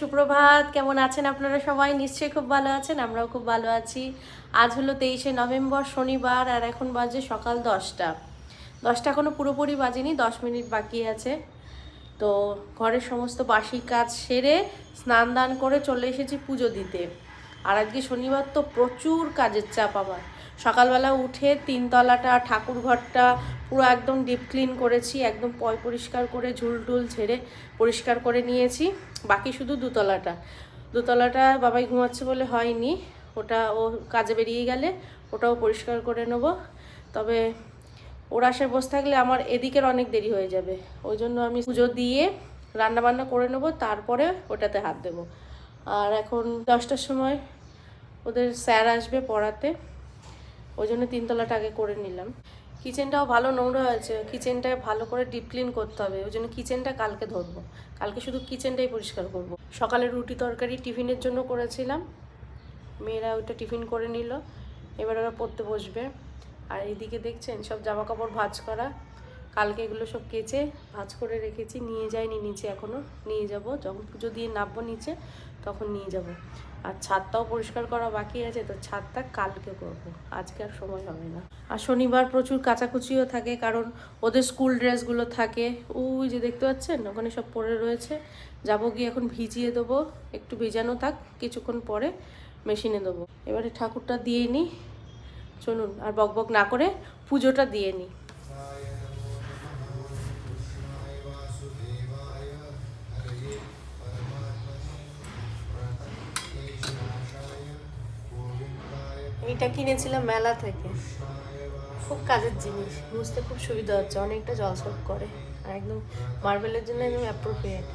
সুপ্রভাত। কেমন আছেন আপনারা সবাই? নিশ্চয়ই খুব ভালো আছেন, আমরাও খুব ভালো আছি। আজ হলো তেইশে নভেম্বর, শনিবার, আর এখন বাজে সকাল দশটা। দশটা এখনও পুরোপুরি বাজেনি, দশ মিনিট বাকি আছে। তো ঘরের সমস্ত বাসি কাজ সেরে স্নান দান করে চলে এসেছি পুজো দিতে। আর আজকে শনিবার তো প্রচুর কাজের চাপ আমার। সকালবেলা উঠে তিনতলাটা ঠাকুর ঘরটা পুরো একদম ডিপ ক্লিন করেছি, একদম পয় পরিষ্কার করে ঝুল টুল ছেড়ে পরিষ্কার করে নিয়েছি। বাকি শুধু দুতলাটা। দুতলাটা বাবাই ঘুমাচ্ছে বলে হয়নি, ওটা ও কাজে বেরিয়ে গেলে ওটাও পরিষ্কার করে নেব। তবে ওর আসায় বসে থাকলে আমার এদিকের অনেক দেরি হয়ে যাবে। ওই জন্য আমি পুজো দিয়ে রান্না বান্না করে নেব, তারপরে ওটাতে হাত দেবো। আর এখন দশটার সময় ওদের স্যার আসবে পড়াতে। ওই জন্য তিনতলাটা আগে করে নিলাম। কিচেনটাও ভালো নোংরা হয়েছে কিচেনটা ভালো করে ডিপ ক্লিন করতে হবে, ওই জন্য কিচেনটা কালকে ধরবো। কালকে শুধু কিচেনটাই পরিষ্কার করব। সকালে রুটি তরকারি টিফিনের জন্য করেছিলাম, মেয়েরা ওইটা টিফিন করে নিল, এবার ওরা পড়তে বসবে। আর এইদিকে দেখছেন, সব জামা কাপড় ভাঁজ করা, কালকে এগুলো সব কেচে ভাঁজ করে রেখেছি, নিয়ে যাইনি নিচে এখনও নিয়ে যাব, যখন পুজো দিয়ে নামবো নিচে তখন নিয়ে যাব। আর ছাদটাও পরিষ্কার করা বাকি আছে, তো ছাদটা কালকে করব। আজকে আর সময় হবে না। আর শনিবার প্রচুর কাচাকুচিও থাকে, কারণ ওদের স্কুল ড্রেসগুলো থাকে। ওই যে দেখতে পাচ্ছেন? ওখানে সব পরে রয়েছে। যাব গিয়ে এখন ভিজিয়ে দেবো। একটু ভেজানো থাক, কিছুক্ষণ পরে মেশিনে দেবো। এবারে ঠাকুরটা দিয়ে নিই চলুন, আর বক বক না করে পুজোটা দিয়ে নিই এটা কিনেছিলাম মেলা থেকে। খুব কাজের জিনিস বুঝতে খুব সুবিধা হচ্ছে অনেকটা জলসব করে। আর একদম মার্বেলের জন্য একদম appropriate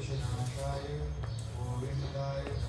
Krishna Shaya, हरये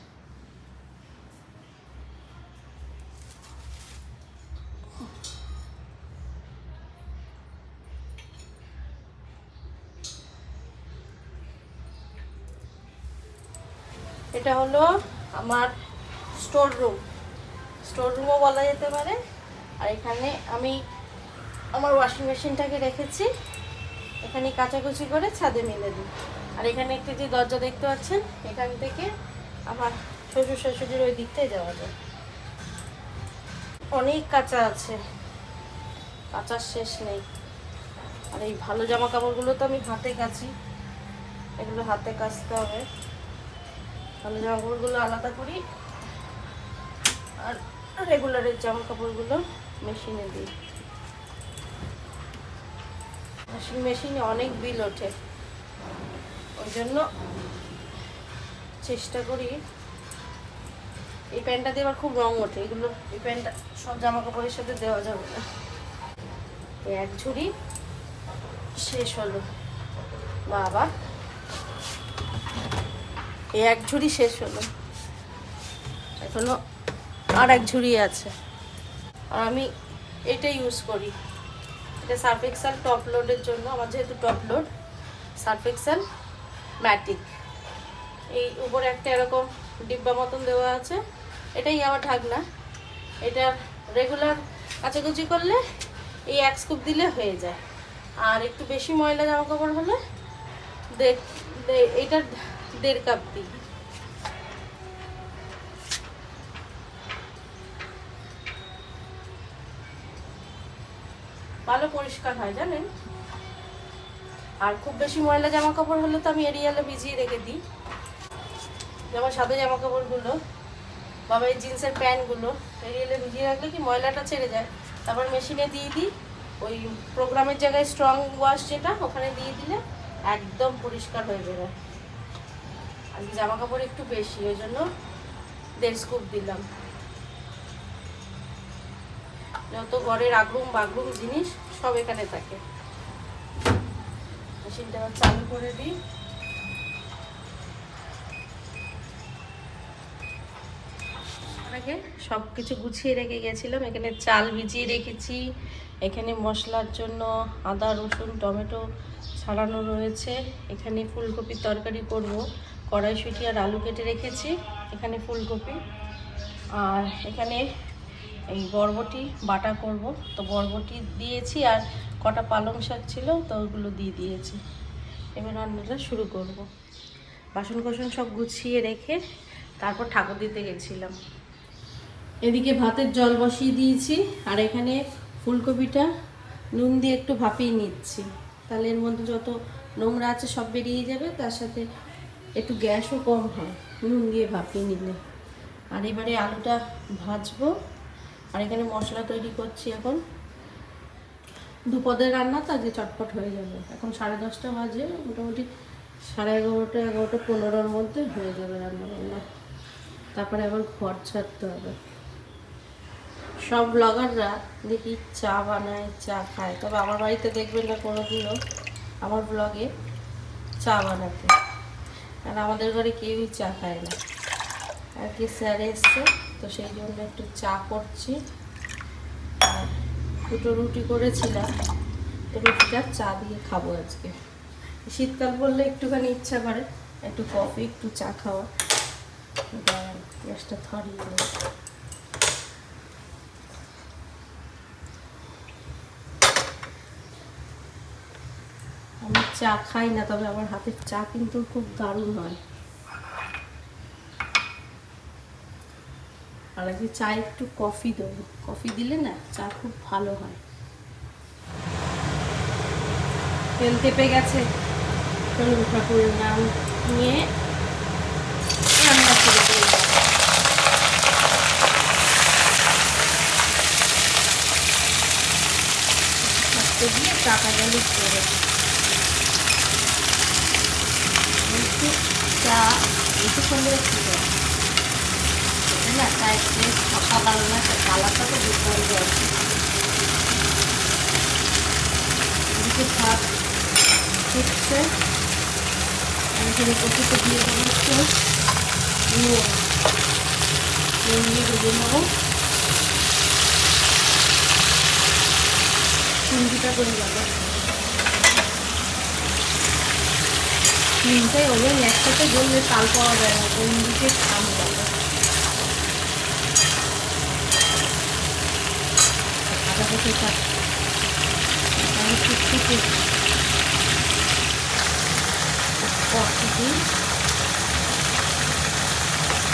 এটা হলো আমার স্টোর রুম স্টোর রুমও বলা যেতে পারে। আর এখানে আমি আমার ওয়াশিং মেশিনটাকে রেখেছি। এখানে কাচাকুচি করে ছাদে মেলে দিই। আর এখানে একটি যে দরজা দেখতে পাচ্ছেন, এখান থেকে আমার শ্বশুর শাশুড়ির ওই দিকটায় যাওয়া যায়। অনেক কাঁচা আছে। কাঁচার শেষ নেই। আর এই ভালো জামা কাপড়গুলো তো আমি হাতে কাচি। এগুলো হাতে কাচতে হবে। ভালো জামা আলাদা করি। আর রেগুলারের জামা কাপড়গুলো মেশিনে দিই। ওয়াশিং মেশিনে অনেক বিল ওঠে। ওই জন্য চেষ্টা করি। এই প্যান্টটা দিয়ে আবার খুব রং ওঠে। এগুলো, এই প্যান্টটা সব জামা কাপড়ের সাথে দেওয়া যাবে না। এক ঝুড়ি শেষ হলো। বাবা। এই এক ঝুড়ি শেষ হলো। এখনও আর এক ঝুড়ি আছে। আর আমি এটা ইউজ করি। এটা সার্ফ এক্সেল টপ লোডের জন্য, আমার যেহেতু top load Surf Excel Matic এই উপরে একটা এরকম ডিব্বা মতন দেওয়া আছে। এটাই আমার ঢাকনা। এটা রেগুলার কাচাকুচি করলে এই এক স্কুপ দিলে হয়ে যায়। আর একটু বেশি ময়লা জামা কাপড় হলে দেড় দে- এটা দেড় কাপ দিই। ভালো পরিষ্কার হয়, জানেন? আর খুব বেশি ময়লা জামা কাপড় হলে তো আমি এরিয়ালে ভিজিয়ে রেখে দিই। যেমন সাদা জামা কাপড়গুলো বাবা এই জিন্সের প্যান্টগুলো, এরিয়ালে ভিজিয়ে রাখলে কি ময়লাটা ছেড়ে যায়? তারপর মেশিনে দিয়ে দিই, ওই প্রোগ্রামের জায়গায় স্ট্রং ওয়াশ যেটা, ওখানে দিয়ে দিলে একদম পরিষ্কার হয়ে বেরোয়। আর জামা কাপড় একটু বেশি ওই জন্য দেড় স্কুপ দিলাম। যত ঘরের আগরুম বাগরুম জিনিস সব এখানে থাকে। মেশিনটা চালু করে দিই। সব কিছু গুছিয়ে রেখে গেছিলাম। এখানে চাল ভিজিয়ে রেখেছি। এখানে মশলার জন্য আদা, রসুন, টমেটো ছাড়ানো রয়েছে। এখানে ফুলকপির তরকারি করব। কড়াইশুঁটি আর আলু কেটে রেখেছি, এখানে ফুলকপি। আর এখানে এই বরবটি বাটা করব। তো বরবটি দিয়েছি আর কটা পালং শাক ছিল, তো ওগুলো দিয়ে দিয়েছি। এবার রান্নাটা শুরু করব। বাসন কোসন সব গুছিয়ে রেখে তারপর ঠাকুর দিতে গেছিলাম। এদিকে ভাতের জল বসিয়ে দিয়েছি, আর এখানে ফুলকপিটা নুন দিয়ে একটু ভাপিয়ে নিচ্ছি। তাহলে এর মধ্যে যত নোংরা আছে সব বেরিয়ে যাবে, তার সাথে একটু গ্যাসও কম হয়। নুন দিয়ে ভাপিয়ে নিলে। আর এবারে আলুটা ভাজবো। আর এখানে মশলা তৈরি করছি এখন। দুপদের রান্না তো আজকে চটপট হয়ে যাবে। এখন সাড়ে দশটা বাজে। মোটামুটি সাড়ে এগারোটা এগারোটা পনেরোর মধ্যে হয়ে যাবে রান্না বান্না। তারপরে আবার ঘর ছাড়তে হবে। সব ব্লগাররা দেখি চা বানায়, চা খায়। তবে আমার বাড়িতে দেখবেন না কোনোদিনও। আমার ব্লগে চা বানাতে। আর আমাদের ঘরে কেউই চা খায় না। আর কি স্যার এসছে, তো সেই জন্য একটু চা করছি। আর দুটো রুটি করেছিলাম, তো রুটিটা চা দিয়ে খাব আজকে। শীতকাল বললে একটুখানি ইচ্ছা করে, একটু কফি, একটু চা খাওয়া। গ্যাসটা ধরিয়ে নিই। আমি চা খাই না, তবে আমার হাতের চা কিন্তু খুব দারুণ হয়। আর আজকে চা একটু কফি দেবো। কফি দিলে না চা খুব ভালো হয়। তেল তেপে গেছে। চলুন ঠাকুরের নাম নিয়ে রান্না করে। দিয়ে টাকা গেলে করে একটু চা একটু সুন্দর এটা না চায়ের টেস্ট অসাধারণ না কালারটা তো দুর্দান্ত আছে এদিকে ভাত হচ্ছে এখানে কপিতে দিয়ে দেবো একটু করে যাব তিনটাই ওভেন একসাথে জ্বললে তাল পাওয়া যায় না, কোন দিকে খাম যাবে আদা কোথায় থাক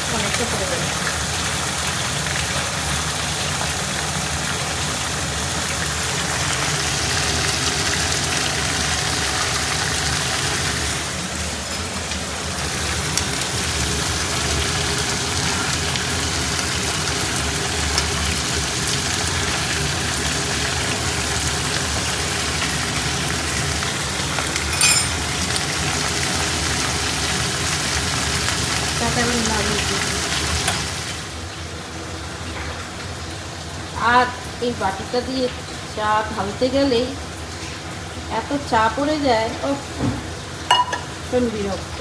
অনেকটা করে দেবো টাকা আমি লাগিয়ে দিই আর এই বাটিটা দিয়ে চা ঢালতে গেলেই এত চা পড়ে যায় ও ভীষণ বিরক্ত।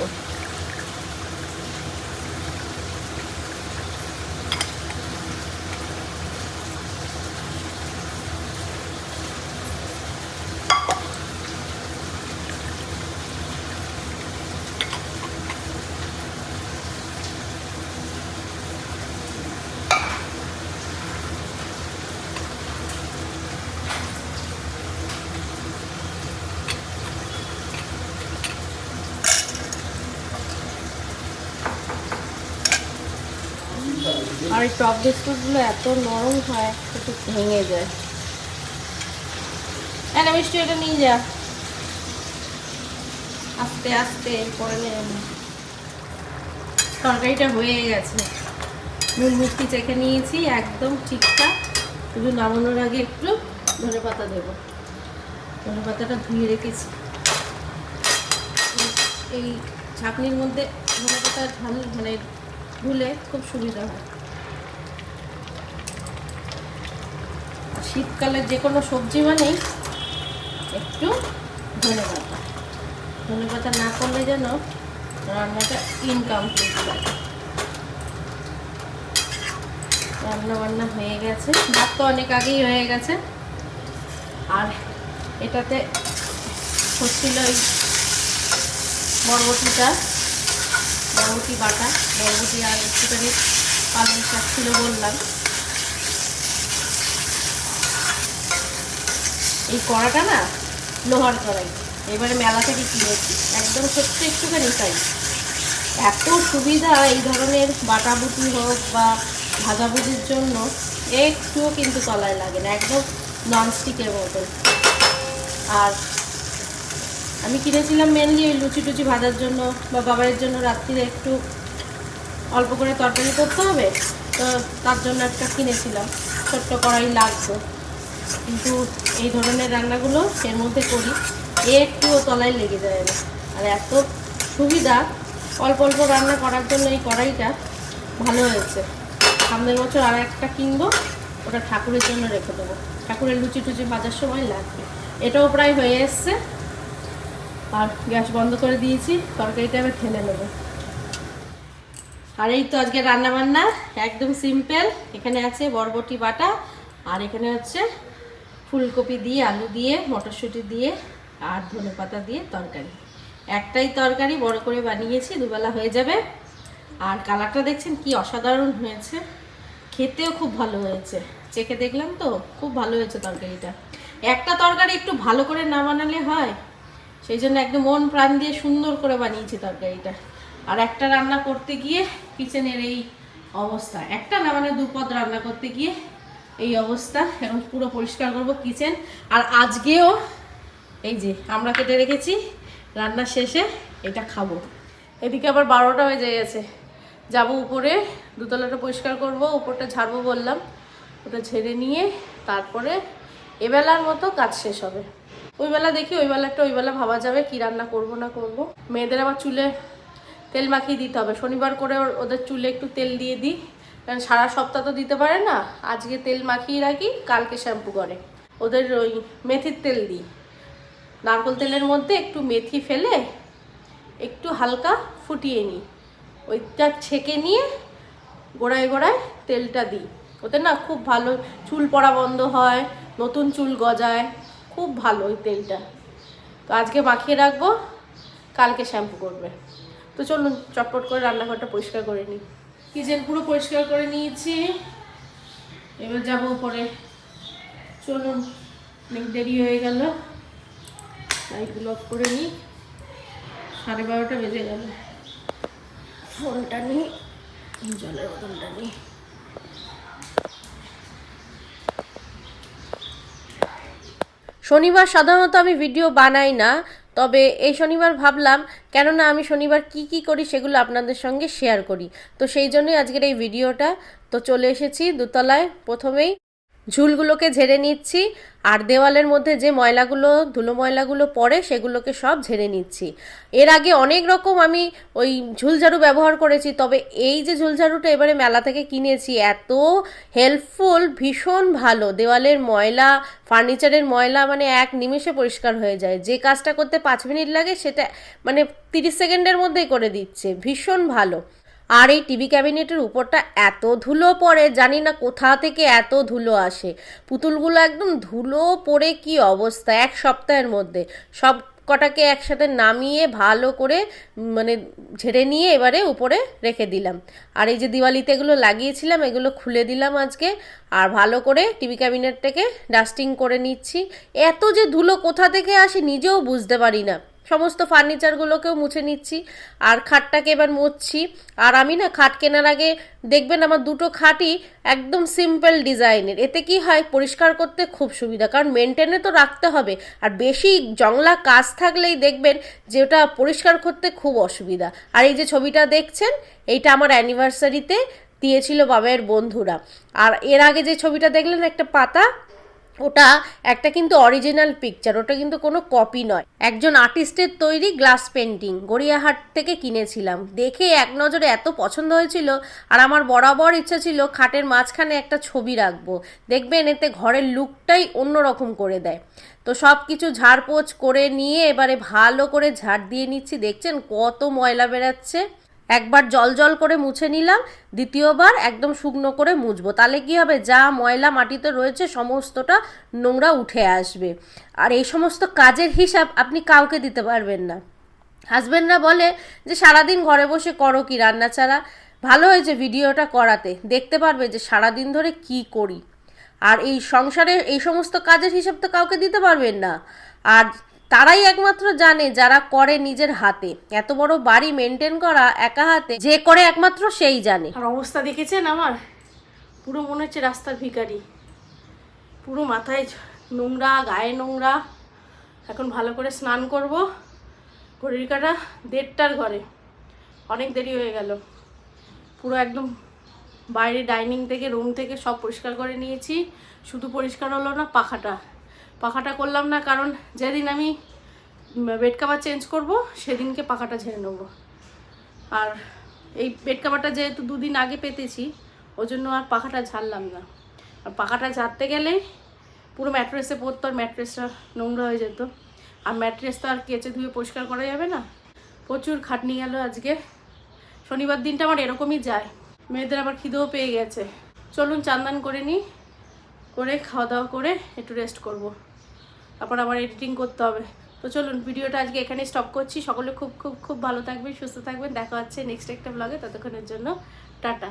এই টপ বিস্কুটগুলো এত নরম হয়, একটু ভেঙে যায়। একটা মিষ্টি, এটা নিয়ে যা। আস্তে আস্তে পরে নেবে না। তরকারিটা হয়ে গেছে। নুন মিষ্টি চেখে নিয়েছি, একদম ঠিকঠাক। শুধু নামানোর আগে একটু ধনে পাতা দেবো। ধনে পাতাটা ধুয়ে রেখেছি। এই ছাঁকনির মধ্যে ধনে পাতা ঢাল মানে ধুলে খুব সুবিধা হয়। আর শীতকালে যে কোনো সবজি মানেই একটু ধনে পাতা। ধনে পাতা না করলে যেন রান্নাটা ইনকমপ্লিট লাগে রান্না বান্না হয়ে গেছে। ভাত তো অনেক আগেই হয়ে গেছে। আর এটাতে হচ্ছিল ওই বরবটিটা বরবটি বাটা, বরবটি আর একটুখানি পালং শাক ছিল বললাম। এই কড়াটা না লোহার কড়াই। এবারে মেলা থেকে কিনেছি একদম ছোট্ট একটুখানি সাইজ এত সুবিধা এই ধরনের বাটাবুটি হোক বা ভাজাভুজির জন্য একটুও কিন্তু তলায় লাগে না, একদম ননস্টিকের মতো আর আমি কিনেছিলাম মেনলি ওই লুচি টুচি ভাজার জন্য বা বাবারের জন্য রাত্রিরে একটু অল্প করে তরকারি করতে হবে। তো তার জন্য একটা কিনেছিলাম। ছোট্ট কড়াই লাগতো। কিন্তু এই ধরনের রান্নাগুলো এর মধ্যে করি। একটুও তলায় লেগে যায় না। আর এত সুবিধা অল্প অল্প রান্না করার জন্য এই কড়াইটা ভালো হয়েছে। সামনের বছর আর একটা কিনবো, ওটা ঠাকুরের জন্য রেখে দেবো। ঠাকুরের লুচি টুচি ভাজার সময় লাগবে। এটাও প্রায় হয়ে এসছে। আর গ্যাস বন্ধ করে দিয়েছি, তরকারিটা এবার ঠেলে নেব। আর এই তো আজকে রান্নাবান্না, একদম সিম্পল এখানে আছে বরবটি বাটা, আর এখানে হচ্ছে ফুলকপি দিয়ে, আলু দিয়ে, মটরশুঁটি দিয়ে আর ধনে পাতা দিয়ে তরকারি। একটাই তরকারি বড় করে বানিয়েছি, দুবেলা হয়ে যাবে। আর কালারটা দেখছেন কি অসাধারণ হয়েছে। খেতেও খুব ভালো হয়েছে। চেখে দেখলাম তো, খুব ভালো হয়েছে তরকারিটা। একটা তরকারি একটু ভালো করে না বানালে হয়, সেই জন্য একদম মন প্রাণ দিয়ে সুন্দর করে বানিয়েছি তরকারিটা। আর একটা রান্না করতে গিয়ে কিচেনের এই অবস্থা। একটা না মানে দুপদ রান্না করতে গিয়ে এই অবস্থা, এখন পুরো পরিষ্কার করব কিচেন আর আজকেও এই যে আমরা কেটে রেখেছি, রান্না শেষে এটা খাব। এদিকে আবার বারোটা বেজে গেছে। যাব উপরে, দুতলাটা পরিষ্কার করব, উপরটা ঝাড়বো বললাম। ওটা ঝেড়ে নিয়ে তারপরে এবেলার মতো কাজ শেষ হবে। ওই বেলা দেখি ওই বেলাটা ওই বেলা ভাবা যাবে কি রান্না করব না করব। মেয়েদের আবার চুলে তেল মাখিয়ে দিতে হবে। শনিবার করে ওদের চুলে একটু তেল দিয়ে দিই। কারণ সারা সপ্তাহ তো দিতে পারে না। আজকে তেল মাখিয়ে রাখি, কালকে শ্যাম্পু করে। ওদের ওই মেথির তেল দিই। নারকোল তেলের মধ্যে একটু মেথি ফেলে একটু হালকা ফুটিয়ে নিই। ওইটা ছেঁকে নিয়ে গোড়ায় গোড়ায় তেলটা দিই। ওতে না খুব ভালো চুল পড়া বন্ধ হয়, নতুন চুল গজায়। খুব ভালো ওই তেলটা। তো আজকে মাখিয়ে রাখব, কালকে শ্যাম্পু করবে। তো চলুন, চটপট করে রান্নাঘরটা পরিষ্কার করে নিই। কিচেন পুরো পরিষ্কার করে নিয়েছি। এবার যাব উপরে। চলুন, অনেক দেরি হয়ে গেল। লাইটগুলো অফ করে নিই। সাড়ে বারোটা বেজে গেল। ফোনটা নিই। জলের বোতলটা নিই। শনিবার সাধারণত আমি ভিডিও বানাই না। তবে এই শনিবার ভাবলাম, কেননা আমি শনিবার কি কি করি সেগুলো আপনাদের সঙ্গে শেয়ার করি। তো সেই জন্যই আজকের এই ভিডিওটা। তো চলে এসেছি দোতলায়। প্রথমেই ঝুলগুলোকে ঝেড়ে নিচ্ছি, আর দেওয়ালের মধ্যে যে ময়লাগুলো, ধুলো ময়লাগুলো পড়ে সেগুলোকে সব ঝেড়ে নিচ্ছি। এর আগে অনেক রকম আমি ওই ঝুলঝাড়ু ব্যবহার করেছি, তবে এই যে ঝুলঝাড়ুটা এবারে মেলা থেকে কিনেছি, এত হেল্পফুল, ভীষণ ভালো। দেওয়ালের ময়লা, ফার্নিচারের ময়লা মানে এক নিমেষে পরিষ্কার হয়ে যায়। যে কাজটা করতে পাঁচ মিনিট লাগে সেটা মানে তিরিশ সেকেন্ডের মধ্যেই করে দিচ্ছে। ভীষণ ভালো। আর এই টিভি ক্যাবিনেটের উপরটা এত ধুলো পড়ে, জানি না কোথা থেকে এত ধুলো আসে। পুতুলগুলো একদম ধুলো পড়ে কি অবস্থা এক সপ্তাহের মধ্যে। সব কটাকে একসাথে নামিয়ে ভালো করে মানে ঝেড়ে নিয়ে এবারে উপরে রেখে দিলাম। আর এই যে দিওয়ালিতে এগুলো লাগিয়েছিলাম, এগুলো খুলে দিলাম আজকে। আর ভালো করে টিভি ক্যাবিনেটটাকে ডাস্টিং করে নিচ্ছি। এত যে ধুলো কোথা থেকে আসে নিজেও বুঝতে পারি না। সমস্ত ফার্নিচারগুলোকেও মুছে নিচ্ছি, আর খাটটাকে এবার মুছছি। আর আমি না খাট কেনার আগে দেখবেন আমার দুটো খাটই একদম সিম্পল ডিজাইনের এতে কি হয়, পরিষ্কার করতে খুব সুবিধা, কারণ মেনটেনে তো রাখতে হবে। আর বেশি জংলা কাজ থাকলেই দেখবেন যে ওটা পরিষ্কার করতে খুব অসুবিধা। আর এই যে ছবিটা দেখছেন, এইটা আমার অ্যানিভার্সারিতে দিয়েছিল বাবাইয়ের বন্ধুরা। আর এর আগে যে ছবিটা দেখলেন, একটা পাতা ওটা একটা কিন্তু অরিজিনাল পিকচার ওটা কিন্তু কোনো কপি নয়। একজন আর্টিস্টের তৈরি গ্লাস পেন্টিং গড়িয়াহাট থেকে কিনেছিলাম। দেখে এক নজরে এত পছন্দ হয়েছিল, আর আমার বরাবর ইচ্ছা ছিল খাটের মাঝখানে একটা ছবি রাখব। দেখবেন এতে ঘরের লুকটাই অন্যরকম করে দেয়। তো সব কিছু ঝাড়পোছ করে নিয়ে এবারে ভালো করে ঝাড় দিয়ে নিচ্ছি। দেখছেন কত ময়লা বেরাচ্ছে একবার জল জল করে মুছে নিলাম, দ্বিতীয়বার একদম শুকনো করে মুছবো। তাহলে কি হবে? যা ময়লা মাটিতে রয়েছে, সমস্তটা নোংরা উঠে আসবে। আর এই সমস্ত কাজের হিসাব আপনি কাউকে দিতে পারবেন না। হাজবেন্ডরা বলে যে, সারাদিন ঘরে বসে করো কি রান্না ছাড়া? ভালো হয়েছে ভিডিওটা করাতে। দেখতে পারবে যে, সারাদিন ধরে কি করি। আর এই সংসারে এই সমস্ত কাজের হিসাব তো কাউকে দিতে পারবেন না। আর তারাই একমাত্র জানে যারা করে নিজের হাতে। এত বড় বাড়ি মেনটেন করা একা হাতে, যে করে একমাত্র সেই জানে। আর অবস্থা দেখেছেন আমার? পুরো মনে হচ্ছে রাস্তার ভিখারি। পুরো মাথায় নোংরা, গায়ে নোংরা। এখন ভালো করে স্নান করব। ঘড়ির কাটা দেড়টার ঘরে। অনেক দেরি হয়ে গেল। পুরো একদম বাইরে ডাইনিং থেকে, রুম থেকে সব পরিষ্কার করে নিয়েছি। শুধু পরিষ্কার হলো না পাখাটা। পাখাটা করলাম না, কারণ যেদিন আমি বেড কাভার চেঞ্জ করব, সেদিনকে পাখাটা ঝেড়ে নেব। আর এই বেড কাভারটা যেহেতু দুদিন আগে পেতেছি ওই জন্য আর পাখাটা ঝাড়লাম না। আর পাখাটা ঝাড়তে গেলে পুরো ম্যাট্রেসে পড়তো আর ম্যাট্রেসটা নোংরা হয়ে যেত। আর ম্যাট্রেস তো আর কেচে ধুয়ে পরিষ্কার করা যাবে না। প্রচুর খাটনি গেল আজকে। শনিবার দিনটা আমার এরকমই যায়। মেয়েদের আবার খিদেও পেয়ে গেছে। চলুন চান্দান করে নিই, করে খাওয়া দাওয়া করে একটু রেস্ট করব। তারপর আবার এডিটিং করতে হবে। তো চলুন, ভিডিওটা আজকে এখানে স্টপ করছি। সকলে খুব খুব খুব ভালো থাকবেন, সুস্থ থাকবেন। দেখা হচ্ছে নেক্সট একটা ব্লগে ততক্ষণের জন্য টাটা।